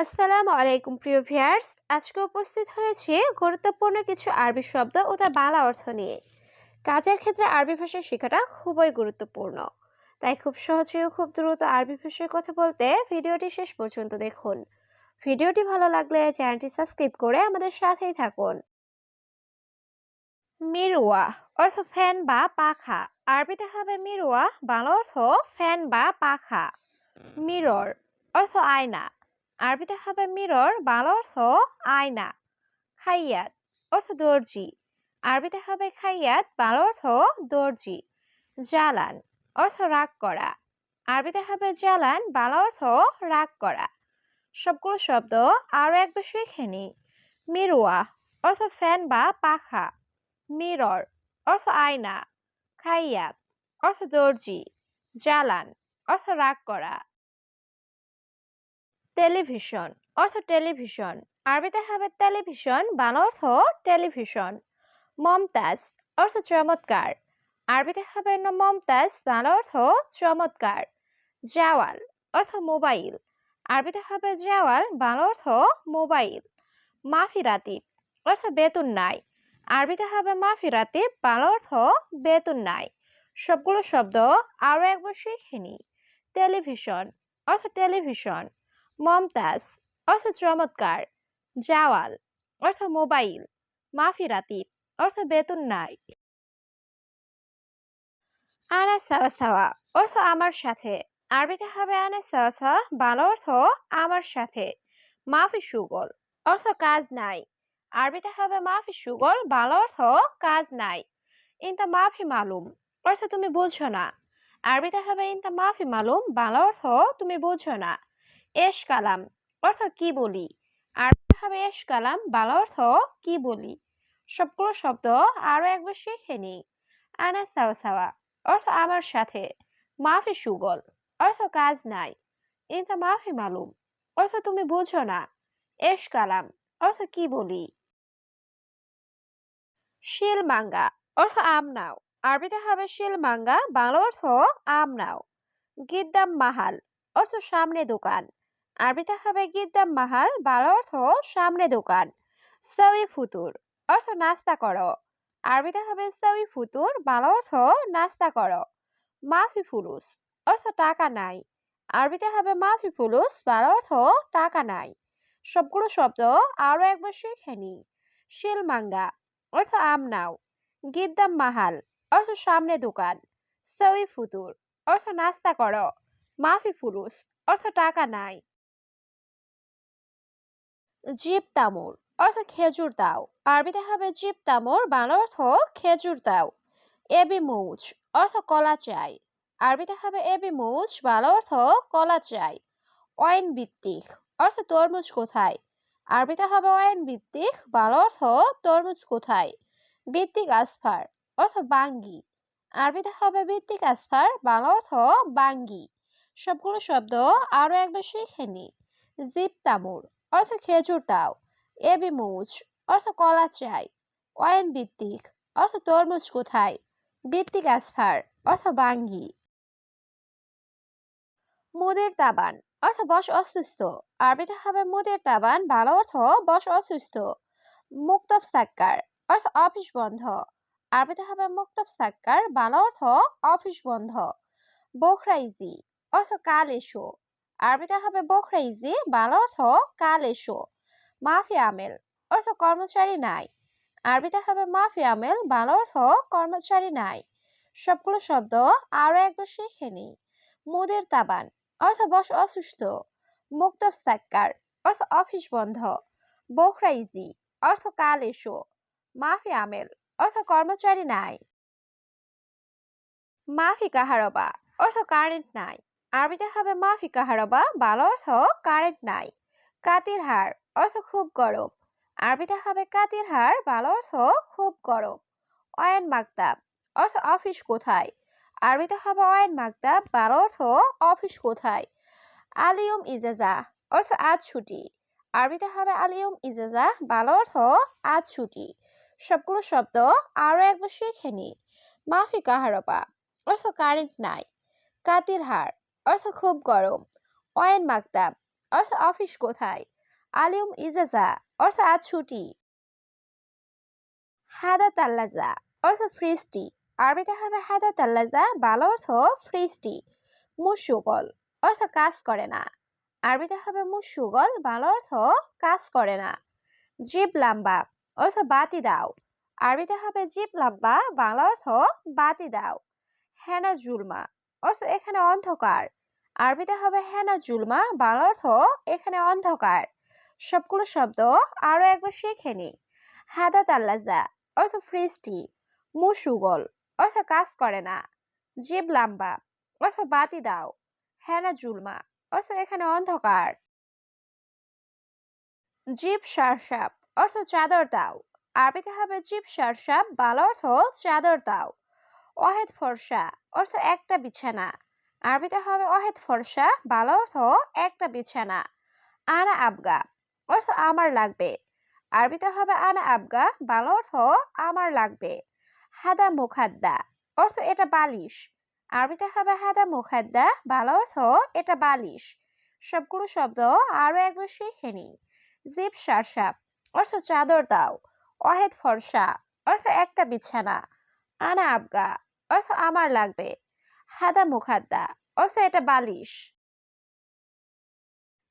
আসসালামু আলাইকুম, প্রিয় ভিয়ার্স আজকে উপস্থিত হয়েছে গুরুত্বপূর্ণ কিছু আরবি শব্দ ও তার বালা অর্থ নিয়ে। কাজের ক্ষেত্রে আরবি ভাষা শেখাটা খুবই গুরুত্বপূর্ণ। তাই খুব সহজে ও খুব দ্রুত আরবি ভাষায় কথা বলতে ভিডিওটি শেষ পর্যন্ত দেখুন। ভিডিওটি ভালো লাগলে চ্যানেলটি সাবস্ক্রাইব করে আমাদের সাথেই থাকুন। মিরুয়া অর্থ ফ্যান বা পাখা। আরবিতে হবে মিরুয়া বাংলা অর্থ ফ্যান বা পাখা। মিরর অর্থ আয়না। আরবিতে হবে মিরর বাংলা অর্থ আয়না, খাইয়াত অর্থ দর্জি। আরবিতে হবে খাইয়াত, বাংলা অর্থ দর্জি। জালান অর্থ রাগ করা। আরবিতে হবে জালান বাংলা অর্থ রাগ করা। সবগুলো শব্দ আরও একবার শিখে নি। মিরুয়া অর্থ ফ্যান বা পাখা। মিরর অর্থ আয়না। খাইয়াত অর্থ দর্জি। জালান অর্থ রাগ করা। টেলিভিশন অর্থ টেলিভিশন আরবিতে হবে টেলিভিশন বাংলা অর্থ টেলিভিশন মমতাজ, অর্থ চমৎকার। আরবিতে হবে মমতাজ, বাংলা অর্থ চমৎকার। জাওয়াল, অর্থ মোবাইল। আরবিতে হবে জাওয়াল, বাংলা অর্থ মোবাইল। মাফি রাতিব, অর্থ বেতন নাই। আরবিতে হবে মাফি রাতিব, বাংলা অর্থ বেতন নাই। সবগুলো শব্দ আরও একবার শিখে টেলিভিশন অর্থ টেলিভিশন মমতাজ, অর্থ চমৎকার, জাওয়াল, অর্থ মোবাইল, মাফি রাতিব, অর্থ বেতন নাই। আনা সাওয়া সাওয়া, অর্থ আমার সাথে। আরবিতে হবে আনা সাওয়া সাওয়া, বাংলা অর্থ আমার সাথে। মাফি সুগল, অর্থ কাজ নাই। আরবিতে হবে মাফি সুগল, বাংলা অর্থ কাজ নাই। ইনতা মাফি মালুম, অর্থ তুমি বুঝছ না। আরবিতে হবে ইনতা মাফি মালুম, বাংলা অর্থ তুমি বুঝছ না। এশ কালাম, অর্থ কি বলি? আর হবে এশ কালাম? বাংলা অর্থ কি বলি? সবগুলো শব্দ আরও একবার শিখে নি আনা সাওয়া সাওয়া, অর্থ আমার সাথে। মাফি সুগল, অর্থ কাজ নাই। ইনতা মাফি মালুম, অর্থ তুমি বুঝো না। এশ কালাম, অর্থ কি বলি? শিল মাঙ্গা, অর্থ আম নাও। আরবিতে হবে শিল মাঙ্গা, বাংলা অর্থ আম নাও। গিদ্দাম মাহাল, অর্থ সামনে দোকান। আরবিতে হবে গিদ্দাম মাহাল বাংলা অর্থ সামনে দোকান সবই ফুতুর, অর্থ নাস্তা করো। আরবিতে হবে সবই ফুতুর বাংলা অর্থ নাস্তা করো। মাফি ফুলুস, অর্থ টাকা নাই। আরবিতে হবে মাফি ফুলুস বাংলা অর্থ টাকা নাই। সবগুলো শব্দ আরও একবার শিখে নি। শিলমাঙ্গা অর্থ আম নাও। গিদ্দাম মাহাল, অর্থ সামনে দোকান সবই ফুতুর, অর্থ নাস্তা করো। মাফি ফুলুস, অর্থ টাকা নাই। জিপ তামুর অর্থ খেজুর দাও আরবিতে হবে জিপ তামুর বাংলা অর্থ খেজুর দাও এবি মৌজ, অর্থ কলা চাই। আরবিতে হবে এবি মৌজ, বাংলা অর্থ কলা চাই। ওয়াইন ভিত্তিক, অর্থ তরমুজ কোথায়? আরবিতে হবে ওয়াইন ভিত্তিক, বাংলা অর্থ তরমুজ কোথায়? ভিত্তিক আসফার, অর্থ বাঙ্গি। আরবিতে হবে ভিত্তিক আসফার, বাংলা অর্থ বাঙ্গি। সবগুলো শব্দ আরও একবার শিখে নি। জিপ তামুর অর্থ খেজুর দাও এবি মৌজ অর্থ কলা চাই, ওয়াইন ভিত্তিক, অর্থ তরমুজ কোথায়, ভিত্তিক আসফার অর্থ বাঙ্গি। মুদের তাবান, অর্থ বস অসুস্থ, আরবিতে হবে মুদের তাবান, ভালো অর্থ বস অসুস্থ। মুক্তব সাক্কার, অর্থ অফিস বন্ধ, আরবিতে হবে মুক্তব সাক্কার, ভালো অর্থ অফিস বন্ধ। বোখরাইজি অর্থ কাল এসো আরবিতে হবে বোখরাইজি বাংলা অর্থ কাল এসো মাফি আমেল, অর্থ কর্মচারী নাই। আরবিতে হবে মাফি আমেল, বাংলা অর্থ কর্মচারী নাই। সবগুলো শব্দ আরও একবার শিখে নি মুদের তাবান, অর্থ বস অসুস্থ। মুক্তব সাক্কার, অর্থ অফিস বন্ধ। বোখরাইজি অর্থ কাল এসো মাফি আমেল, অর্থ কর্মচারী নাই। মাফি কাহারবা, অর্থ কারেন্ট নাই। আরবিতে হবে মাফি কাহারবা বাংলা অর্থ কারেন্ট নাই। কাতির হার অর্থ খুব গরম। আরবিতে হবে কাতির হার, বাংলা অর্থ খুব গরম। অয়েন মাকতাব অর্থ অফিস কোথায়? আরবিতে হবে অয়েন মাকতাব বাংলা অর্থ অফিস কোথায়? আলিয়ম ইজাজা অর্থ আজ ছুটি। আরবিতে হবে আলিয়ম ইজাজা, বাংলা অর্থ আজ ছুটি। সবগুলো শব্দ আরও একবার শিখে নি মাফি কাহারবা অর্থ কারেন্ট নাই। কাতির হার অর্থ খুব গরম। অয়েন মাকতাব অর্থ অফিস কোথায়? আলিউম ইজাজা, অর্থ আজ ছুটি। হাদা তাল্লাজা, অর্থ ফ্রিজটি। আরবিতে হবে হাদা তাল্লাজা ভালো অর্থ ফ্রিজটি। মুসুগল, অর্থ কাজ করে না। আরবিতে হবে মুসুগল ভালো অর্থ কাজ করে না। জিপ লাম্বা, অর্থ বাতি দাও। আরবিতে হবে জিপ লাম্বা, বাংলা অর্থ বাতি দাও। হেনা জুলমা, অর্থ এখানে অন্ধকার। আরবিতে হবে হেনা জুলমা, বাংলা অর্থ এখানে অন্ধকার। সবগুলো শব্দ আরও একবার শিখে নি হাদা তাল্লাজা অর্থ ফ্রিজটি। মুসুগল, অর্থ কাজ করে না। জিব লাম্বা, অর্থ বাতি দাও। হেনা জুলমা, অর্থ এখানে অন্ধকার। জিপ সারসাপ, অর্থ চাদর দাও। আরবিতে হবে জিপ সারসাপ, বাংলা অর্থ চাদর দাও। অহেদ ফর্সা, অর্থ একটা বিছানা। আরবিতে হবে অহেদ ফর্সা, বাংলা অর্থ একটা বিছানা। আনা আবগা, অর্থ আমার লাগবে। আরবিতে হবে আনা আবগা, বাংলা অর্থ আমার লাগবে। হাদা মুখাদ্দা, অর্থ এটা বালিশ। আরবিতে হবে হাদা মুখাদ্দা, বাংলা অর্থ এটা বালিশ। সবগুলো শব্দ আরও একবার শিখে নি জিপ সারসাপ অর্থ চাদর দাও। অহেদ ফর্সা, অর্থ একটা বিছানা। আনা আবগা, অর্থ আমার লাগবে। হাদা মুখাদ্দা, অর্থ এটা বালিশ।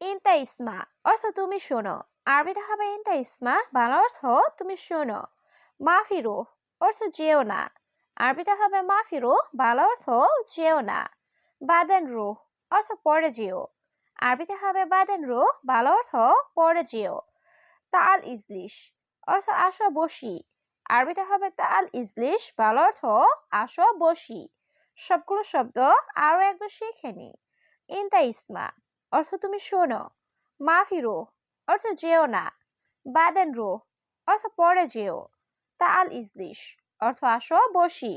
ইনতা ইসমা, অর্থ তুমি শোনো। আরবিতে হবে ইনতা ইসমা, বাংলা অর্থ তুমি শোনো। মাফিরো অর্থ যেও না। আরবিতে হবে মাফিরো বাংলা অর্থ যেও না। বাদেন রুহ, অর্থ পরে যেও। আরবিতে হবে বাদেন রুহ, বাংলা অর্থ পরে যেও। তাল ইজলিশ, অর্থ আসো বসি। আরবিতে হবে তাল ইজলিশ, বাংলা অর্থ আসো বসি। সবগুলো শব্দ আরও একবার শিখে নি ইনতা ইসমা, অর্থ তুমি শোনো। মাফিরো অর্থ যেও না। বাদেন রো, অর্থ পরে যেও। তাল ইজলিশ, অর্থ আসো বসি।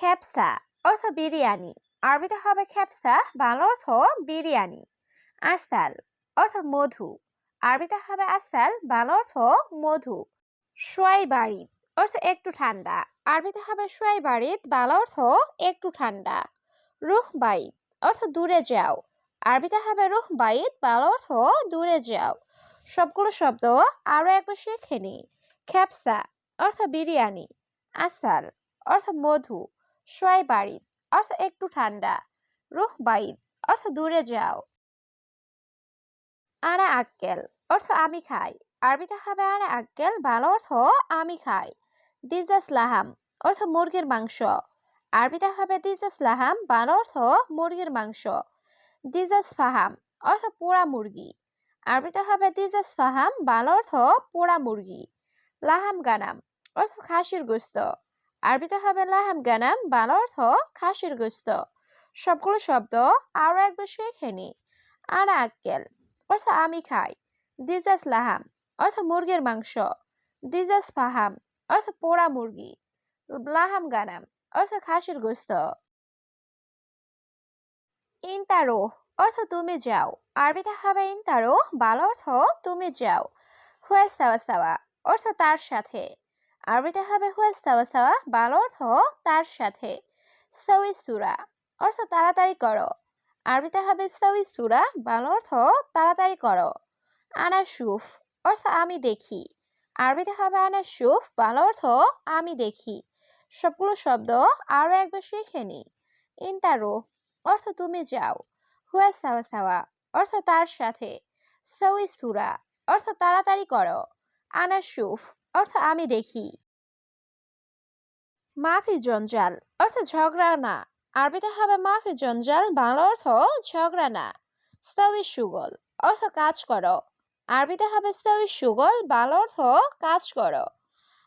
খ্যাপসা, অর্থ বিরিয়ানি। আরবিতে হবে খ্যাপসা, বাংলা অর্থ বিরিয়ানি। আসাল, অর্থ মধু। আরবিতে হবে আসাল, বাংলা অর্থ মধু। সোয়াই বাড়ি, অর্থ একটু ঠান্ডা। আরবিতে হবে সোয়াই বাড়িত বাংলা অর্থ একটু ঠান্ডা। রুহ বাইত অর্থ দূরে যাও। আরবিতে হবে রুহ বাইত বাংলা অর্থ দূরে যাও। সবগুলো শব্দ আরও একবার শিখে নি। খ্যাপসা অর্থ বিরিয়ানি। আসাল অর্থ মধু। সোয়াই বাড়িত অর্থ একটু ঠান্ডা। রুহ বাইত অর্থ দূরে যাও। আনা আক্কেল অর্থ আমি খাই। আরবিতে হবে আনা আক্কেল ভালো অর্থ আমি খাই। দিজাস লাহাম অর্থ মুরগির মাংস। আরবিতে হবে দিজাস লাহাম বাংলা অর্থ মুরগির মাংস। দিজাস ফাহাম অর্থ পোড়া মুরগি। আরবিতে হবে দিজাস ফাহাম বাংলা অর্থ পোড়া মুরগি। লাহাম গানাম অর্থ খাসির গোস্ত। আরবিতে হবে লাহাম গানাম বাংলা অর্থ খাসির গোস্ত। সবগুলো শব্দ আরও একবার শিখে নি। আনা আক্কেল, অর্থ আমি খাই। দিজাস লাহাম অর্থ মুরগির মাংস। দিজাস ফাহাম অর্থ পোড়া মুরগি লাহাম গানাম অর্থ খাসির গোস্ত ইনতারো অর্থ তুমি যাও আরবিতে হবে ইনতারো বাংলা অর্থ তুমি যাও হুয়াস সাওয়া সাওয়া অর্থ তার সাথে আরবিতে হবে হুয়াস সাওয়া সাওয়া বাংলা অর্থ তার সাথে সউই সুরা অর্থ তাড়াতাড়ি করো আরবিতে হবে সউই সুরা বাংলা অর্থ তাড়াতাড়ি করো আনা সুফ অর্থ আমি দেখি আরবিতে হবে আনা সুফ, বাংলা অর্থ আমি দেখি। সবগুলো শব্দ আরও একবার শিখে নি ইনতারো, অর্থ তুমি যাও। হুয়া সাওয়া সাওয়া, অর্থ তার সাথে। সউই সুরা, অর্থ তাড়াতাড়ি করো। আনা সুফ, অর্থ আমি দেখি। মাফি জঞ্জাল, অর্থ ঝগড়া না। আরবিতে হবে মাফি জঞ্জাল, বাংলা অর্থ ঝগড়া না। সউই সুগল, অর্থ কাজ করো। আরবিতে হবে সউই সুগল, বাল অর্থ কাজ করো।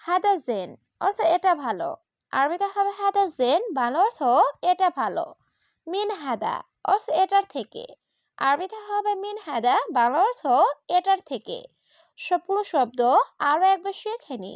হাদা জেন অর্থ এটা ভালো। আরবিতে হবে হাদা জেন বাংলা অর্থ এটা ভালো। মিন হাদা অর্থ এটার থেকে। আরবিতে হবে মিন হাদা বাল অর্থ এটার থেকে। সবগুলো শব্দ আরও একবার শিখে নি।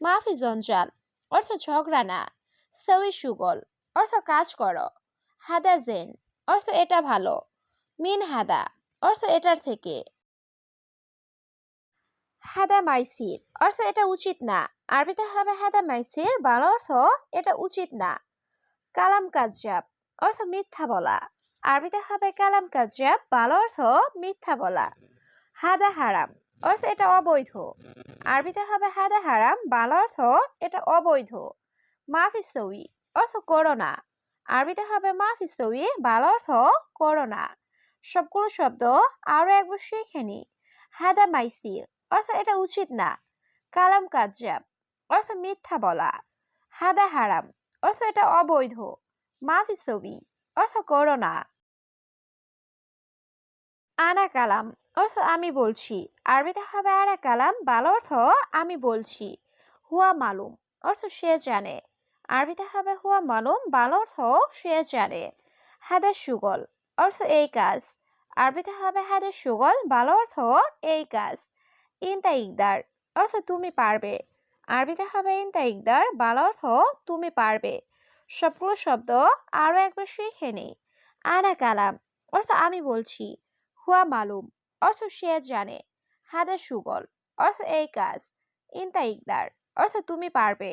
মাফি জঞ্জাল অর্থ ঝগড়া না সউই সুগল অর্থ কাজ করো। হাদা জেন অর্থ এটা ভালো। মিন হাদা অর্থ এটার থেকে। হাদা মাইসির। অর্থ এটা উচিত না। আরবিতে হবে হাদা মাইসির, বাংলা অর্থ এটা উচিত না। কালাম কাজ্জাব, অর্থ মিথ্যা বলা। আরবিতে হবে কালাম কাজাব ভালো অর্থ মিথ্যা বলা। হাদা হারাম, অর্থ এটা অবৈধ। আরবিতে হবে হাদা হারাম ভালো অর্থ এটা অবৈধ। মাফিসই অর্থ করোনা আরবিতে হবে মাফিসই ভালো অর্থ করোনা সবগুলো শব্দ আরও একবার শিখে নি। হাদা মাইসির অর্থ এটা উচিত না। কালাম কাজাব অর্থ মিথ্যা বলা। হাদা হারাম অর্থ এটা অবৈধ। মাফি ছবি অর্থ করোনা আনা কালাম অর্থ আমি বলছি। আরবিতে হবে আনা কালাম ভালো অর্থ আমি বলছি। হুয়া মালুম, অর্থ সে জানে। আরবিতে হবে হুয়া মালুম ভালো অর্থ সে জানে। হাদা সুগল, অর্থ এই কাজ। আরবিতে হবে হাদা সুগল ভালো অর্থ এই কাজ। ইনতা ইকদার অর্থ তুমি পারবে। আরবিতে হবে ইনতা ইকদার বাল অর্থ তুমি পারবে। সবগুলো শব্দ আরও একবার শিখে নেই। আনা কালাম অর্থ আমি বলছি। হুয়া মালুম অর্থ সে জানে। হাদা সুগল অর্থ এই কাজ। ইনতা ইকদার অর্থ তুমি পারবে।